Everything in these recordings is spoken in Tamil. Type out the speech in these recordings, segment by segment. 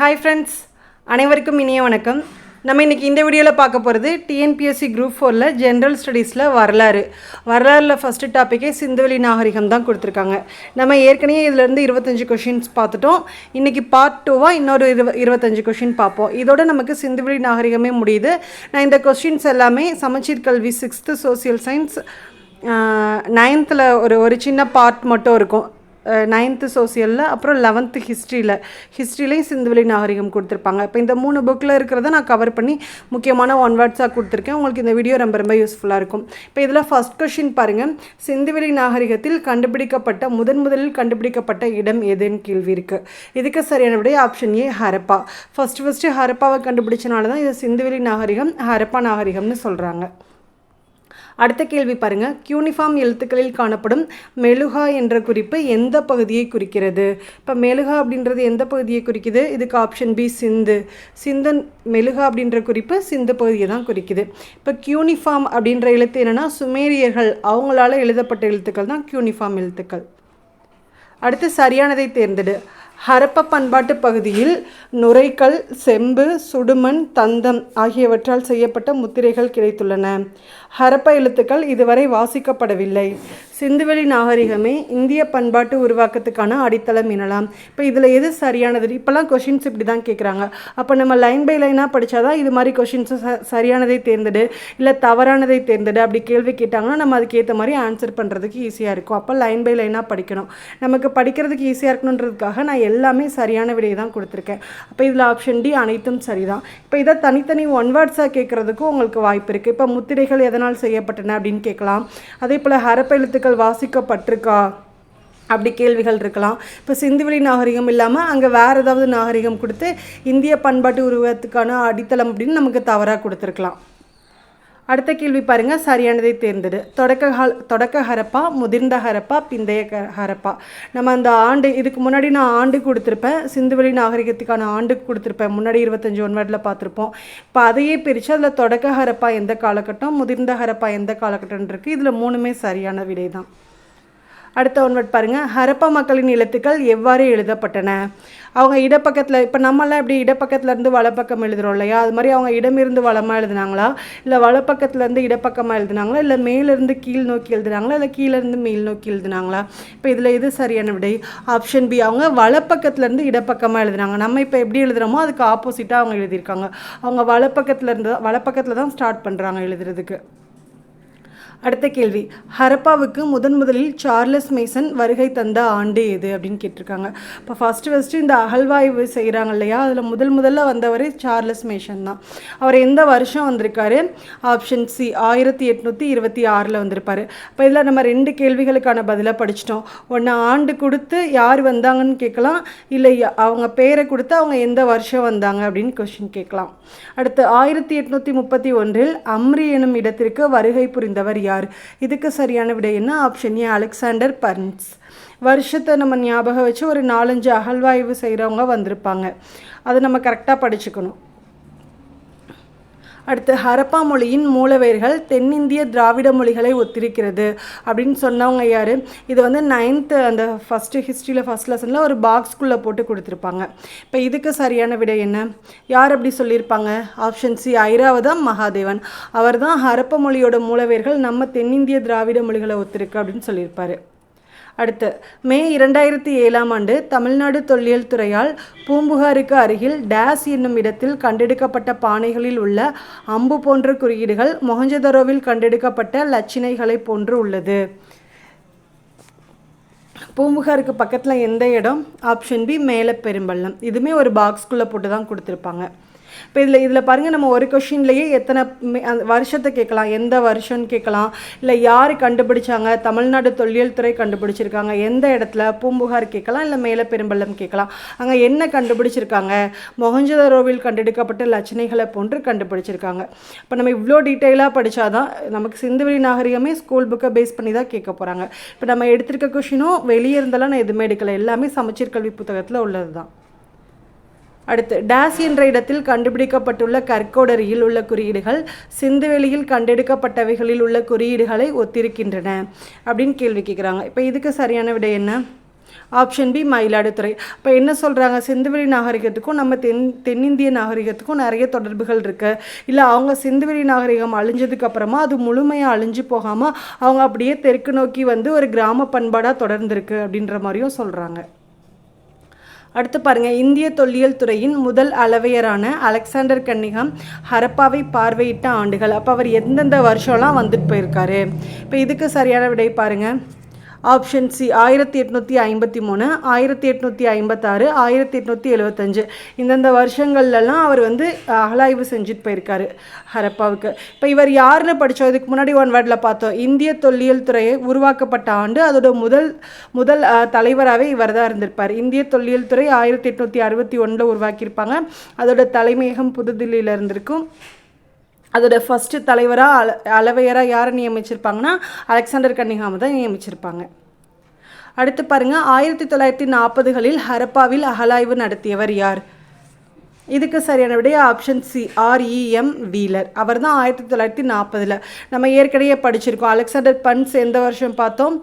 ஹாய் ஃப்ரெண்ட்ஸ் அனைவருக்கும் இனிய வணக்கம். நம்ம இன்றைக்கி இந்த வீடியோவில் பார்க்க போகிறது டிஎன்பிஎஸ்சி குரூப் ஃபோரில் ஜென்ரல் ஸ்டடீஸில் வரலாறு. வரலாறில் ஃபஸ்ட்டு டாப்பிக்கே சிந்துவெளி நாகரிகம் தான் கொடுத்துருக்காங்க. நம்ம ஏற்கனவே இதிலேருந்து இருபத்தஞ்சு கொஷின்ஸ் பார்த்துட்டோம். இன்றைக்கி பார்ட் டூவாக இன்னொரு இருவ இருபத்தஞ்சு கொஷின் பார்ப்போம். இதோட நமக்கு சிந்துவெளி நாகரிகமே முடியுது. நான் இந்த கொஷின்ஸ் எல்லாமே சமச்சீர் கல்வி சிக்ஸ்த்து சோசியல் சயின்ஸ் நைன்த்தில் ஒரு ஒரு சின்ன பார்ட் மட்டும் இருக்கும். நைன்த்து சோசியலில் அப்புறம் லெவன்த்து ஹிஸ்ட்ரியில் ஹிஸ்ட்ரிலையும் சிந்துவெளி நாகரிகம் கொடுத்துருப்பாங்க. இப்போ இந்த மூணு புக்கில் இருக்கிறத நான் கவர் பண்ணி முக்கியமான ஒன் வேர்ட்ஸாக கொடுத்துருக்கேன். உங்களுக்கு இந்த வீடியோ ரொம்ப ரொம்ப யூஸ்ஃபுல்லாக இருக்கும். இப்போ இதில் ஃபஸ்ட் கொஷின் பாருங்கள் சிந்துவெளி நாகரிகத்தில் கண்டுபிடிக்கப்பட்ட முதன் முதலில் கண்டுபிடிக்கப்பட்ட இடம் எதுன்னு கேள்வி இருக்குது இதுக்கு சரியான விட option A Harappa. First first ஹரப்பாவை கண்டுபிடிச்சனால தான் இது சிந்துவெளி நாகரிகம் ஹரப்பா நாகரிகம்னு சொல்கிறாங்க அடுத்த கேள்வி பாருங்க. யூனிஃபார்ம் எழுத்துக்களில் காணப்படும் மெழுகா என்ற குறிப்பு எந்த பகுதியை குறிக்கிறது? இப்போ மெழுகா அப்படின்றது எந்த பகுதியை குறிக்குது? இதுக்கு ஆப்ஷன் பி சிந்து. சிந்தன் மெழுகா அப்படின்ற குறிப்பு சிந்து பகுதியை தான் குறிக்குது. இப்போ யூனிஃபார்ம் அப்படின்ற எழுத்து என்னென்னா சுமேரியர்கள் அவங்களால எழுதப்பட்ட எழுத்துக்கள் தான் யூனிஃபார்ம் எழுத்துக்கள். அடுத்து சரியானதை தேர்ந்தெடு. ஹரப்ப பண்பாட்டு பகுதியில் நுரைக்கல் செம்பு சுடுமண் தந்தம் ஆகியவற்றால் செய்யப்பட்ட முத்திரைகள் கிடைத்துள்ளன. ஹரப்ப எழுத்துக்கள் இதுவரை வாசிக்கப்படவில்லை. சிந்துவெளி நாகரிகமே இந்திய பண்பாட்டு உருவாக்கத்துக்கான அடித்தளம் எனலாம். இப்போ இதில் எது சரியானது? இப்போல்லாம் கொஷின்ஸ் இப்படி தான் கேட்குறாங்க அப்போ நம்ம லைன் பை லைனாக படித்தாதான் இது மாதிரி கொஷின்ஸை ச சரியானதை தேர்ந்தெடு இல்லை தவறானதை தேர்ந்தெடு அப்படி கேள்வி கேட்டாங்கன்னா நம்ம அதுக்கேற்ற மாதிரி ஆன்சர் பண்ணுறதுக்கு ஈஸியாக இருக்கும். அப்போ லைன் பை லைனாக படிக்கணும். நமக்கு படிக்கிறதுக்கு ஈஸியாக இருக்கணுன்றதுக்காக நான் எல்லாமே சரியான விடையை தான் கொடுத்துருக்கேன். அப்போ இதில் ஆப்ஷன் டி அனைத்தும் சரிதான். இப்போ இதை தனித்தனி ஒன் வேர்ட்ஸாக கேட்குறதுக்கும் உங்களுக்கு வாய்ப்பு இருக்குது இப்போ முத்திரைகள் எதனால் செய்யப்பட்டன அப்படின்னு கேட்கலாம். அதே போல் ஹரப்ப எழுத்துக்கள் வாசிக்கப்பட்டிருக்கா? அப்படி கேள்விகள் இருக்கலாம். இப்போ சிந்துவெளி நாகரிகம் இல்லாமல் அங்கே வேறு ஏதாவது நாகரிகம் கொடுத்து இந்திய பண்பாட்டு உருவத்துக்கான அடித்தளம் அப்படின்னு நமக்கு தவறாக கொடுத்துருக்கலாம். அடுத்த கேள்வி பாருங்கள் சரியானதை தேர்ந்தெடு. தொடக்க ஹால் தொடக்க ஹரப்பா முதிர்ந்த ஹரப்பா பிந்தைய க ஹரப்பா நம்ம அந்த ஆண்டு இதுக்கு முன்னாடி நான் ஆண்டு கொடுத்துருப்பேன். சிந்துவெளி நாகரிகத்துக்கான ஆண்டு கொடுத்துருப்பேன். முன்னாடி இருபத்தஞ்சி ஒன் வேர்டில் பார்த்துருப்போம். இப்போ அதையே பிரித்து அதில் தொடக்க ஹரப்பா எந்த காலகட்டம் முதிர்ந்த ஹரப்பா எந்த காலகட்டம் இருக்குது இதில் மூணுமே சரியான விடை தான் அடுத்த ஒன்வர்ட் பாருங்கள் ஹரப்பா மக்களின் எழுத்துக்கள் எவ்வாறு எழுதப்பட்டன? அவங்க இடப்பக்கத்தில் இப்போ நம்மளாம் எப்படி இடப்பக்கத்துலேருந்து வலப்பக்கம் எழுதுகிறோம் இல்லையா? அது மாதிரி அவங்க இடமிருந்து வளமாக எழுதுனாங்களா? இல்லை வலப்பக்கத்துலேருந்து இடப்பக்கமாக எழுதுனாங்களா? இல்லை மேலேருந்து கீழ் நோக்கி எழுதுனாங்களா? இல்லை கீழேருந்து மேல் நோக்கி எழுதுனாங்களா? இப்போ இதில் எது சரியான விடை? ஆப்ஷன் பி அவங்க வலப்பக்கத்துலேருந்து இடப்பக்கமாக எழுதுனாங்க. நம்ம இப்போ எப்படி எழுதுகிறோமோ அதுக்கு ஆப்போசிட்டாக அவங்க எழுதியிருக்காங்க. அவங்க வலப்பக்கத்துலேருந்து வலப்பக்கத்தில் தான் ஸ்டார்ட் பண்ணுறாங்க எழுதுறதுக்கு. அடுத்த கேள்வி. ஹரப்பாவுக்கு முதன் முதலில் சார்லஸ் மேசன் வருகை தந்த ஆண்டு எது அப்படின்னு கேட்டிருக்காங்க. இப்போ ஃபஸ்ட்டு ஃபஸ்ட்டு இந்த அகழ்வாய்வு செய்கிறாங்க இல்லையா? அதில் முதல் முதல்ல வந்தவர் சார்லஸ் மேசன் தான். அவர் எந்த வருஷம் வந்திருக்காரு? ஆப்ஷன் சி ஆயிரத்தி எட்நூற்றி இருபத்தி ஆறில் வந்திருப்பார். இப்போ இதில் நம்ம ரெண்டு கேள்விகளுக்கான பதிலாக படிச்சிட்டோம். ஒன்று ஆண்டு கொடுத்து யார் வந்தாங்கன்னு கேட்கலாம். இல்லை அவங்க பேரை கொடுத்து அவங்க எந்த வருஷம் வந்தாங்க அப்படின்னு கொஷின் கேட்கலாம். அடுத்து ஆயிரத்தி எட்நூற்றி முப்பத்தி ஒன்றில் அம்ரி எனும் இடத்திற்கு வருகை புரிந்தவர் யார்? இதுக்கு சரியான விடை என்ன? ஆப்ஷன் ஏ அலெக்சாண்டர் பர்ன்ஸ் வருஷத்தை நம்ம ஞாபகம் வச்சு ஒரு நாலஞ்சு அகழ்வாய்வு செய்கிறவங்க வந்திருப்பாங்க. அதை நம்ம கரெக்டாக படிச்சுக்கணும். அடுத்து ஹரப்பா மொழியின் மூலவேர்கள் தென்னிந்திய திராவிட மொழிகளை ஒத்திருக்கிறது அப்படின்னு சொன்னவங்க யார்? இது வந்து நைன்த்து அந்த ஃபஸ்ட்டு ஹிஸ்ட்ரியில் ஃபஸ்ட் லெசனில் ஒரு பாக்ஸ்குள்ளே போட்டு கொடுத்துருப்பாங்க. இப்போ இதுக்கு சரியான விடை என்ன? யார் அப்படி சொல்லியிருப்பாங்க? Option C Iravatham Mahadevan. அவர் தான் ஹரப்ப மொழியோட மூலவேர்கள் நம்ம தென்னிந்திய திராவிட மொழிகளை ஒத்திருக்கு அப்படின்னு சொல்லியிருப்பாரு. அடுத்து மே இரண்டாயிரத்தி ஏழாம் ஆண்டு தமிழ்நாடு தொல்லியல் துறையால் பூம்புகாருக்கு அருகில் டேஸ் என்னும் இடத்தில் கண்டெடுக்கப்பட்ட பானைகளில் உள்ள அம்பு போன்ற குறியீடுகள் மொஹஞ்சதரோவில் கண்டெடுக்கப்பட்ட லட்சினைகளை போன்று உள்ளது. பூம்புகாருக்கு பக்கத்தில் எந்த இடம்? ஆப்ஷன் பி மேலே பெரும்பள்ளம். இதுவுமே ஒரு பாக்ஸ்குள்ளே போட்டு தான் கொடுத்துருப்பாங்க. இப்போ இதில் இதில் பாருங்கள் நம்ம ஒரு கொஷின்லேயே எத்தனை மே- அந்த வருஷத்தை கேட்கலாம் எந்த வருஷம்னு கேட்கலாம் இல்லை யார் கண்டுபிடிச்சாங்க தமிழ்நாடு தொல்லியல் துறை கண்டுபிடிச்சிருக்காங்க எந்த இடத்துல பூம்புகார் கேட்கலாம் இல்லை மேலே பெரும்பள்ளம் கேட்கலாம் அங்கே என்ன கண்டுபிடிச்சிருக்காங்க மொஹஞ்சதரோவில் கண்டெடுக்கப்பட்ட லட்சணைகளை போன்று கண்டுபிடிச்சிருக்காங்க. இப்போ நம்ம இவ்வளோ டீட்டெயிலாக படித்தாதான் நமக்கு சிந்துவெளி நாகரிகமே ஸ்கூல் புக்கை பேஸ் பண்ணி தான் கேட்க போகிறாங்க இப்போ நம்ம எடுத்திருக்க கொஷினும் வெளியே இருந்தாலும் நான் எதுவுமே எடுக்கலை எல்லாமே சமச்சீர் கல்வி புத்தகத்தில் உள்ளது தான் அடுத்து டேஸ் என்ற இடத்தில் கண்டுபிடிக்கப்பட்டுள்ள கற்கோடரியில் உள்ள குறியீடுகள் சிந்துவெளியில் கண்டெடுக்கப்பட்டவைகளில் உள்ள குறியீடுகளை ஒத்திருக்கின்றன அப்படின்னு கேள்வி கேட்குறாங்க இப்போ இதுக்கு சரியான விடை என்ன? Option B Mayiladuthurai. இப்போ என்ன சொல்கிறாங்க சிந்துவெளி நாகரிகத்துக்கும் நம்ம தென் தென்னிந்திய நாகரிகத்துக்கும் நிறைய தொடர்புகள் இருக்குது இல்லை அவங்க சிந்துவெளி நாகரிகம் அழிஞ்சதுக்கப்புறமா அது முழுமையாக அழிஞ்சு போகாமல் அவங்க அப்படியே தெற்கு நோக்கி வந்து ஒரு கிராம பண்பாடாக தொடர்ந்துருக்கு அப்படின்ற மாதிரியும் சொல்கிறாங்க அடுத்து பாருங்க இந்திய தொல்லியல் துறையின் முதல் அளவையரான அலெக்சாண்டர் கன்னிகம் ஹரப்பாவை பார்வையிட்ட ஆண்டுகள். அப்போ அவர் எந்தெந்த வருஷம்லாம் வந்துட்டு போயிருக்காரு? இப்போ இதுக்கு சரியான விடை பாருங்க. ஆப்ஷன் சி ஆயிரத்தி எட்நூற்றி ஐம்பத்தி மூணு ஆயிரத்தி எட்நூற்றி ஐம்பத்தாறு ஆயிரத்தி எட்நூற்றி எழுபத்தஞ்சு இந்தந்த வருஷங்கள்லாம் அவர் வந்து அகலாய்வு செஞ்சுட்டு போயிருக்காரு ஹரப்பாவுக்கு. இப்போ இவர் யாருன்னு படித்தோம் இதுக்கு முன்னாடி ஒன் வேர்டில் பார்த்தோம். இந்திய தொல்லியல் துறையை உருவாக்கப்பட்ட ஆண்டு அதோட முதல் முதல் தலைவராகவே இவர் தான் இருந்திருப்பார். இந்திய தொல்லியல் துறை ஆயிரத்தி எட்நூற்றி அறுபத்தி ஒன்றில் உருவாக்கியிருப்பாங்க. அதோட தலைமையகம் புதுதில்லியில் இருந்திருக்கும். அதோட ஃபஸ்ட்டு தலைவராக அல அளவையராக யாரை நியமிச்சிருப்பாங்கன்னா அலெக்சாண்டர் கன்னிகாம தான் நியமிச்சிருப்பாங்க. அடுத்து பாருங்கள் ஆயிரத்தி தொள்ளாயிரத்தி நாற்பதுகளில் ஹரப்பாவில் அகலாய்வு நடத்தியவர் யார்? இதுக்கு சரியான விடைய? Option C R E M Wheeler. அவர் தான் ஆயிரத்தி தொள்ளாயிரத்தி நாற்பதில். நம்ம ஏற்கனவே படிச்சிருக்கோம். அலெக்சாண்டர் பன்ஸ் எந்த வருஷம் பார்த்தோம்?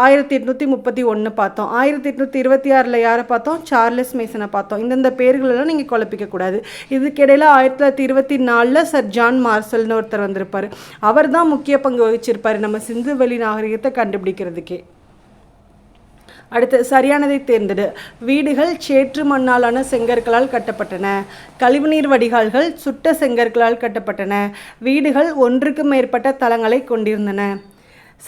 ஆயிரத்தி எட்நூற்றி முப்பத்தி ஒன்று பார்த்தோம். ஆயிரத்தி எட்நூற்றி இருபத்தி ஆறில் யாரை பார்த்தோம்? சார்லஸ் மேசனை பார்த்தோம். இந்தந்த பேர்களெல்லாம் நீங்கள் குழப்பிக்கக்கூடாது இதுக்கிடையில் ஆயிரத்தி தொள்ளாயிரத்தி இருபத்தி நாலில் சர் ஜான் மார்சல்னு ஒருத்தர் வந்திருப்பார். அவர் தான் முக்கிய பங்கு வகிச்சிருப்பார் நம்ம சிந்து வெளி நாகரிகத்தை கண்டுபிடிக்கிறதுக்கே. அடுத்து சரியானதை தேர்ந்தெடு. வீடுகள் சேற்று மண்ணாலான செங்கற்களால் கட்டப்பட்டன. கழிவுநீர் வடிகால்கள் சுட்ட செங்கற்களால் கட்டப்பட்டன. வீடுகள் ஒன்றுக்கு மேற்பட்ட தளங்களை கொண்டிருந்தன.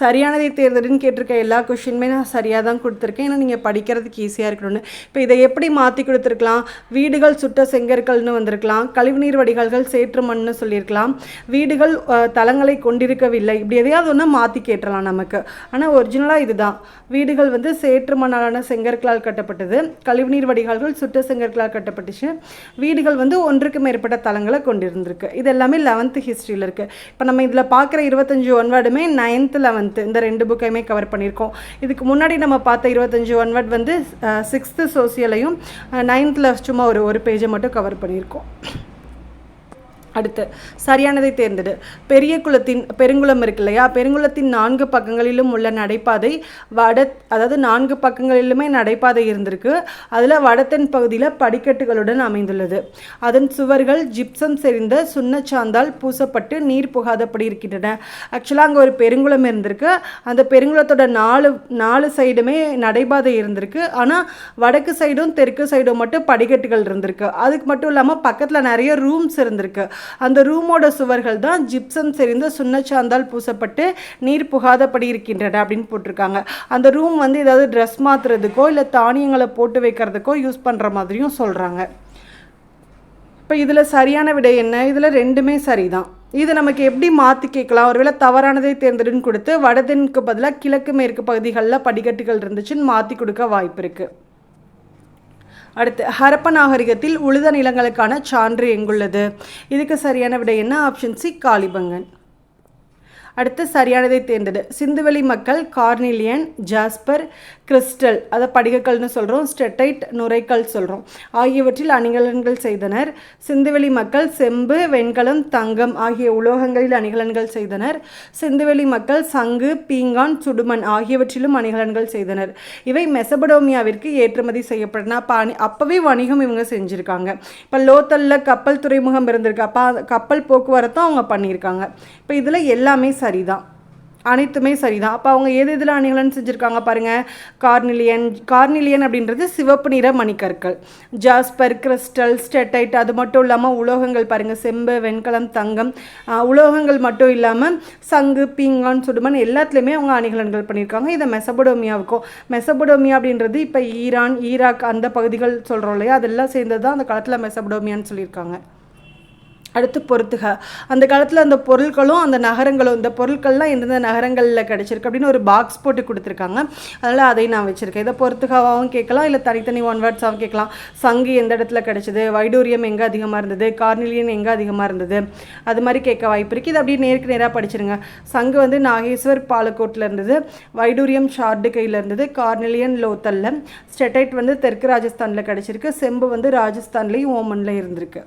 சரியானதை தேர்ந்தெடுன்னு கேட்டிருக்க எல்லா கொஷினுமே நான் சரியாக தான் கொடுத்துருக்கேன். ஏன்னா நீங்கள் படிக்கிறதுக்கு ஈஸியாக இருக்கணும்னு. இப்போ இதை எப்படி மாற்றி கொடுத்துருக்கலாம்? வீடுகள் சுட்ட செங்கற்கள்னு வந்திருக்கலாம். கழிவுநீர் வடிகால்கள் சேற்று மண்னு சொல்லியிருக்கலாம். வீடுகள் தளங்களை கொண்டிருக்கவில்லை. இப்படி எதையாவது ஒன்று மாற்றி கேட்டலாம் நமக்கு. ஆனால் ஒரிஜினலாக இதுதான். வீடுகள் வந்து சேற்று மண்ணாலான செங்கற்களால் கட்டப்பட்டது. கழிவுநீர் வடிகால்கள் சுட்ட செங்கற்களால் கட்டப்பட்டுச்சு. வீடுகள் வந்து ஒன்றுக்கு மேற்பட்ட தளங்களை கொண்டிருந்திருக்கு. இது எல்லாமே லெவன்த்து ஹிஸ்ட்ரியில் இருக்குது இப்போ நம்ம இதில் பார்க்குற இருபத்தஞ்சி ஒன்வாடுமே நைன்த்து லெவன்த் மந்த்து இந்த ரெண்டு புக்கையுமே கவர் பண்ணியிருக்கோம். இதுக்கு முன்னாடி நம்ம பார்த்த இருபத்தஞ்சி ஒன்வர்ட் வந்து சிக்ஸ்த்து சோசியலையும் நைன்த்தில் சும்மா ஒரு ஒரு பேஜை மட்டும் கவர் பண்ணியிருக்கோம். அடுத்து சரியானதை தேர்ந்தெடு. பெரிய குளத்தின் பெருங்குளம் இருக்கு இல்லையா? பெருங்குளத்தின் நான்கு பக்கங்களிலும் உள்ள நடைபாதை வட அதாவது நான்கு பக்கங்களிலுமே நடைபாதை இருந்திருக்கு. அதில் வடத்தென் பகுதியில் படிக்கட்டுகளுடன் அமைந்துள்ளது. அதன் சுவர்கள் ஜிப்சம் செறிந்த சுண்ணச்சாந்தால் பூசப்பட்டு நீர் புகாதபடி இருக்கின்றன. ஆக்சுவலாக அங்கே ஒரு பெருங்குளம் இருந்திருக்கு. அந்த பெருங்குளத்தோட நாலு நாலு சைடுமே நடைபாதை இருந்திருக்கு. ஆனால் வடக்கு சைடும் தெற்கு சைடும் மட்டும் படிக்கட்டுகள் இருந்திருக்கு. அதுக்கு மட்டும் இல்லாமல் பக்கத்தில் நிறைய ரூம்ஸ் இருந்திருக்கு. அந்த ரூமோட சுவர்கள் தான் ஜிப்சம் செறிந்த சுண்ணச்சாந்தால் பூசப்பட்டு நீர் புகாதபடி இருக்கின்றன அப்படின்னு போட்டிருக்காங்க. அந்த ரூம் வந்து ஏதாவது ட்ரெஸ் மாற்றுறதுக்கோ இல்லை தானியங்களை போட்டு வைக்கிறதுக்கோ யூஸ் பண்ணுற மாதிரியும் சொல்கிறாங்க இப்போ இதில் சரியான விடை என்ன? இதில் ரெண்டுமே சரிதான். இது நமக்கு எப்படி மாற்றி கேட்கலாம்? ஒருவேளை தவறானதை தேர்ந்தெடுன்னு கொடுத்து வடதென்னுக்கு பதிலாக கிழக்கு மேற்கு பகுதிகளில் படிக்கட்டுகள் இருந்துச்சுன்னு மாற்றி கொடுக்க வாய்ப்பு இருக்குது அடுத்து ஹரப்ப நாகரிகத்தில் உழுத நிலங்களுக்கான சான்று எங்குள்ளது? இதுக்கு சரியான விடை என்ன? Option C Kalibangan. அடுத்து சரியானதை தேர்ந்தது சிந்துவெளி மக்கள் கார்னிலியன் ஜாஸ்பர் கிறிஸ்டல் அதை படிகக்கல்னு சொல்கிறோம் ஸ்டெட்டைட் நுரைக்கல் சொல்கிறோம் ஆகியவற்றில் அணிகலன்கள் செய்தனர். சிந்துவெளி மக்கள் செம்பு வெண்கலம் தங்கம் ஆகிய உலோகங்களில் அணிகலன்கள் செய்தனர். சிந்துவெளி மக்கள் சங்கு பீங்கான் சுடுமண் ஆகியவற்றிலும் அணிகலன்கள் செய்தனர். இவை மெசபடோமியாவிற்கு ஏற்றுமதி செய்யப்பட்டன. அப்போ அணி அப்போவே வணிகம் இவங்க செஞ்சுருக்காங்க. இப்போ லோத்தலில் கப்பல் துறைமுகம் இருந்திருக்கு. அப்போ கப்பல் போக்குவரத்தும் அவங்க பண்ணியிருக்காங்க. இப்போ இதில் எல்லாமே சரிதான். அனைத்துமே சரிதான். அப்போ அவங்க எது எதில் அணிகலன் செஞ்சுருக்காங்க பாருங்கள் கார்னிலியன் கார்னிலியன் அப்படின்றது சிவப்பு நிற மணிக்கற்கள். ஜாஸ்பர் கிறிஸ்டல் ஸ்டெட்டைட் அது மட்டும் இல்லாமல் உலோகங்கள் பாருங்கள் செம்பு வெண்கலம் தங்கம். உலோகங்கள் மட்டும் இல்லாமல் சங்கு பீங்கான் சுடுமன் எல்லாத்துலேயுமே அவங்க அணிகலன்கள் பண்ணியிருக்காங்க. இதை மெசபடோமியாவுக்கும் மெசபடோமியா அப்படின்றது இப்போ ஈரான் ஈராக் அந்த பகுதிகள் சொல்கிறோம் இல்லையா? அதெல்லாம் சேர்ந்தது தான் அந்த காலத்தில் மெசபடோமியான்னு சொல்லியிருக்காங்க. அடுத்து பொறுத்துக. அந்த காலத்தில் அந்த பொருட்களும் அந்த நகரங்களும் இந்த பொருட்கள்லாம் எந்தெந்த நகரங்களில் கிடச்சிருக்கு அப்படின்னு ஒரு பாக்ஸ் போட்டு கொடுத்துருக்காங்க. அதனால் அதையும் நான் வச்சுருக்கேன். இதை பொறுத்துகாவாகவும் கேட்கலாம் இல்லை தனித்தனி ஒன் வேர்ட்ஸாகவும் கேட்கலாம். சங்கு எந்த இடத்துல கிடச்சிது? வைடூரியம் எங்கே அதிகமாக இருந்தது? கார்னிலியன் எங்கே அதிகமாக இருந்தது? அது மாதிரி கேட்க வாய்ப்பு இருக்குது இது அப்படியே நேருக்கு நேராக படிச்சிருங்க. சங்கு வந்து நாகேஸ்வர் பாலக்கோட்டில் இருந்தது. வைடூரியம் ஷார்டு கையில் இருந்தது. கார்னிலியன் லோத்தலில். ஸ்டெட்டைட் வந்து தெற்கு ராஜஸ்தானில் கிடச்சிருக்கு. செம்பு வந்து ராஜஸ்தான்லேயும் ஓமனில் இருந்திருக்கு.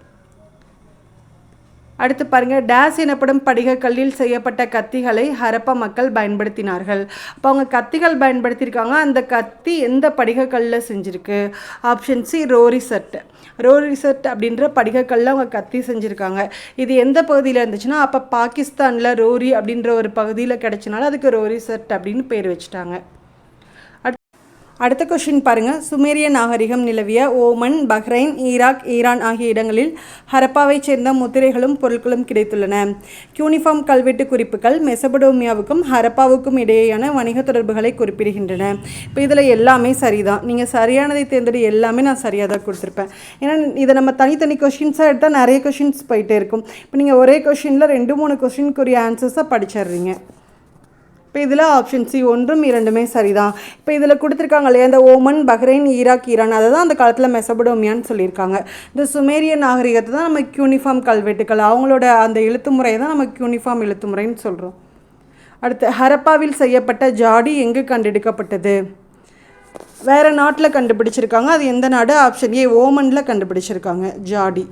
அடுத்து பாருங்கள் டேஸ் எனப்படும் படிகக்கல்லில் செய்யப்பட்ட கத்திகளை ஹரப்பா மக்கள் பயன்படுத்தினார்கள். அப்போ அவங்க கத்திகள் பயன்படுத்தியிருக்காங்க. அந்த கத்தி எந்த படிகக்கல்லில் செஞ்சுருக்கு? ஆப்ஷன் சி ரோரி செட் அப்படின்ற படிகக்கல்லில் அவங்க கத்தி செஞ்சுருக்காங்க. இது எந்த பகுதியில் இருந்துச்சுன்னா அப்போ பாகிஸ்தானில் ரோரி அப்படின்ற ஒரு பகுதியில் கிடச்சினால அதுக்கு ரோரி அப்படின்னு பேர் வச்சுட்டாங்க. அடுத்த கொஷின் பாருங்கள் சுமேரிய நாகரிகம் நிலவிய ஓமன் பஹ்ரைன் ஈராக் ஈரான் ஆகிய இடங்களில் ஹரப்பாவைச் சேர்ந்த முத்திரைகளும் பொருட்களும் கிடைத்துள்ளன. யூனிஃபார்ம் கல்வெட்டு குறிப்புகள் மெசபடோமியாவுக்கும் ஹரப்பாவுக்கும் இடையேயான வணிக தொடர்புகளை குறிப்பிடுகின்றன. இப்போ இதில் எல்லாமே சரிதான். நீங்கள் சரியானதை தேர்ந்தெடு எல்லாமே நான் சரியாக தான் கொடுத்துருப்பேன். ஏன்னா இதை நம்ம தனித்தனி கொஷின்ஸாக எடுத்தால் நிறைய கொஷின்ஸ் போயிட்டே இருக்கும். இப்போ நீங்கள் ஒரே கொஷினில் ரெண்டு மூணு கொஷினுக்குரிய ஆன்சர்ஸாக படிச்சிடுறீங்க. இப்போ இதில் ஆப்ஷன் சி ஒன்றும் இரண்டுமே சரிதான். இப்போ இதில் கொடுத்துருக்காங்க இல்லையா இந்த ஓமன் பஹ்ரைன் ஈராக் ஈரான் அதை தான் அந்த காலத்தில் மெசபடோமியான்னு சொல்லியிருக்காங்க. இந்த சுமேரிய நாகரிகத்தை தான் நம்ம யூனிஃபார்ம் கல்வெட்டுக்கள் அவங்களோட அந்த எழுத்து முறையை தான் நம்ம யூனிஃபார்ம் எழுத்து முறைன்னு சொல்கிறோம் அடுத்து ஹரப்பாவில் செய்யப்பட்ட ஜாடி எங்கு கண்டெடுக்கப்பட்டது? வேறு நாட்டில் கண்டுபிடிச்சிருக்காங்க. அது எந்த நாடு? ஆப்ஷன் ஏ ஓமனில் கண்டுபிடிச்சிருக்காங்க ஜாடி.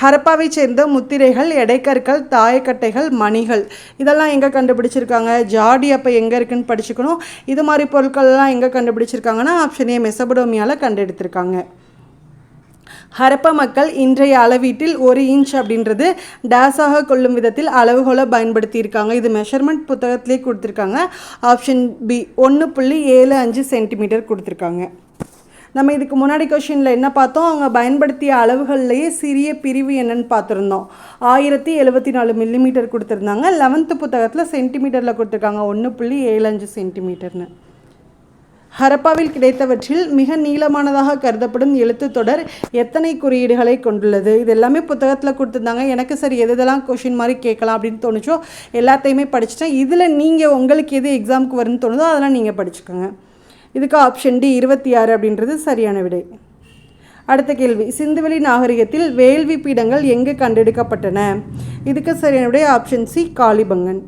ஹரப்பாவை சேர்ந்த முத்திரைகள் எடைக்கற்கள் தாயக்கட்டைகள் மணிகள். இதெல்லாம் எங்கே கண்டுபிடிச்சிருக்காங்க? ஜாடி அப்போ எங்கே இருக்குன்னு படிச்சுக்கணும். இது மாதிரி பொருட்கள்லாம் எங்கே கண்டுபிடிச்சிருக்காங்கன்னா ஆப்ஷன் ஏ மெசபடோமியாவில் கண்டெடுத்திருக்காங்க. ஹரப்ப மக்கள் இன்றைய அளவீட்டில் ஒரு இன்ச் அப்படின்றது டேஸாக கொள்ளும் விதத்தில் அளவுகோலை பயன்படுத்தியிருக்காங்க. இது மெஷர்மெண்ட் புத்தகத்திலே கொடுத்துருக்காங்க. ஆப்ஷன் பி ஒன்று புள்ளி ஏழு அஞ்சு சென்டிமீட்டர் கொடுத்துருக்காங்க. நம்ம இதுக்கு முன்னாடி கொஷினில் என்ன பார்த்தோம்? அவங்க பயன்படுத்திய அளவுகள்லேயே சிறிய பிரிவு என்னன்னு பார்த்துருந்தோம். ஆயிரத்தி எழுபத்தி நாலு மில்லிமீட்டர் கொடுத்துருந்தாங்க. லெவன்த்து புத்தகத்தில் சென்டிமீட்டரில் கொடுத்துருக்காங்க. ஒன்று புள்ளி ஏழு அஞ்சு சென்டிமீட்டர்னு ஹரப்பாவில் கிடைத்தவற்றில் மிக நீளமானதாக கருதப்படும் எழுத்து தொடர் எத்தனை குறியீடுகளை கொண்டுள்ளது? இது எல்லாமே புத்தகத்தில் கொடுத்துருந்தாங்க. எனக்கு சரி எது எதெல்லாம் கொஷின் மாதிரி கேட்கலாம் அப்படின்னு தோணுச்சோ? எல்லாத்தையுமே படிச்சிட்டேன். இதில் நீங்கள் உங்களுக்கு எது எக்ஸாமுக்கு வரும்னு தோணுதோ அதெல்லாம் நீங்கள் படிச்சுக்கோங்க. இதுக்கு ஆப்ஷன் டி இருபத்தி ஆறு அப்படின்றது சரியான விடை. அடுத்த கேள்வி. சிந்துவெளி நாகரிகத்தில் வேள்வி பீடங்கள் எங்கு கண்டெடுக்கப்பட்டன? இதுக்கு சரியான விடை option C Kalibangan.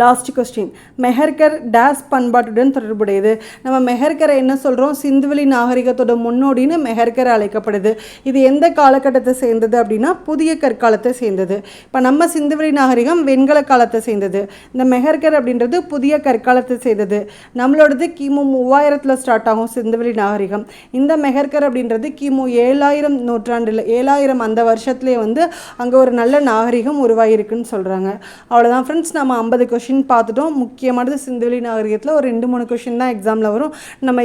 Last question Mehrgarh days பண்பாட்டுடன் தொடர்புடையது நம்ம மெஹர்கரை என்ன சொல்கிறோம் சிந்துவெளி நாகரிகத்தோட முன்னோடின்னு மெஹர்கர் அழைக்கப்படுது. இது எந்த காலகட்டத்தை சேர்ந்தது அப்படின்னா புதிய கற்காலத்தை சேர்ந்தது. இப்போ நம்ம சிந்துவெளி நாகரிகம் வெண்கல காலத்தை சேர்ந்தது. இந்த மெஹர்கர் அப்படின்றது புதிய கற்காலத்தை சேர்ந்தது. நம்மளோடது கிமு மூவாயிரத்தில் ஸ்டார்ட் ஆகும் சிந்துவெளி நாகரிகம். இந்த மெஹர்கர் அப்படின்றது கிமு ஏழாயிரம் நூற்றாண்டில் ஏழாயிரம் அந்த வருஷத்துலேயே வந்து அங்கே ஒரு நல்ல நாகரிகம் உருவாகிருக்குன்னு சொல்கிறாங்க அவ்வளோதான் ஃப்ரெண்ட்ஸ் நம்ம ஐம்பது கொஷின் கொஷின் பார்த்துட்டோம். முக்கியமானது சிந்துவெளி நாகரிகத்தில் ஒரு ரெண்டு மூணு கொஷின் தான் எக்ஸாமில் வரும். நம்ம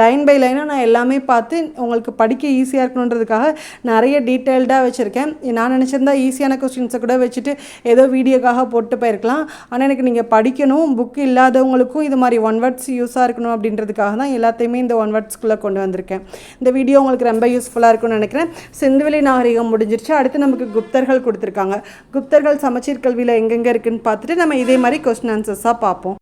லைன் பை லைனாக நான் எல்லாமே பார்த்து உங்களுக்கு படிக்க ஈஸியாக இருக்கணுன்றதுக்காக நிறைய டீட்டெயில்டாக வச்சுருக்கேன். நான் நினச்சிருந்தா ஈஸியான கொஸ்டின்ஸை கூட வச்சுட்டு ஏதோ வீடியோக்காக போட்டு போயிருக்கலாம். ஆனால் எனக்கு நீங்கள் படிக்கணும் புக் இல்லாதவங்களுக்கும் இது மாதிரி ஒன் வேர்ட்ஸ் யூஸாக இருக்கணும் அப்படின்றதுக்காக தான் எல்லாத்தையுமே இந்த ஒன் வேர்ட்ஸ்குள்ளே கொண்டு வந்திருக்கேன். இந்த வீடியோ உங்களுக்கு ரொம்ப யூஸ்ஃபுல்லாக இருக்கும்னு நினைக்கிறேன். சிந்துவெளி நாகரிகம் முடிஞ்சிருச்சு. அடுத்து நமக்கு குப்தர்கள் கொடுத்துருக்காங்க. குப்தர்கள் சமச்சீர் கல்வியில் எங்கெங்கே இருக்குன்னு பார்த்துட்டு நம்ம இதே மாதிரி மாதிரி கொஸ்டின் ஆன்சர்ஸாக பார்ப்போம்.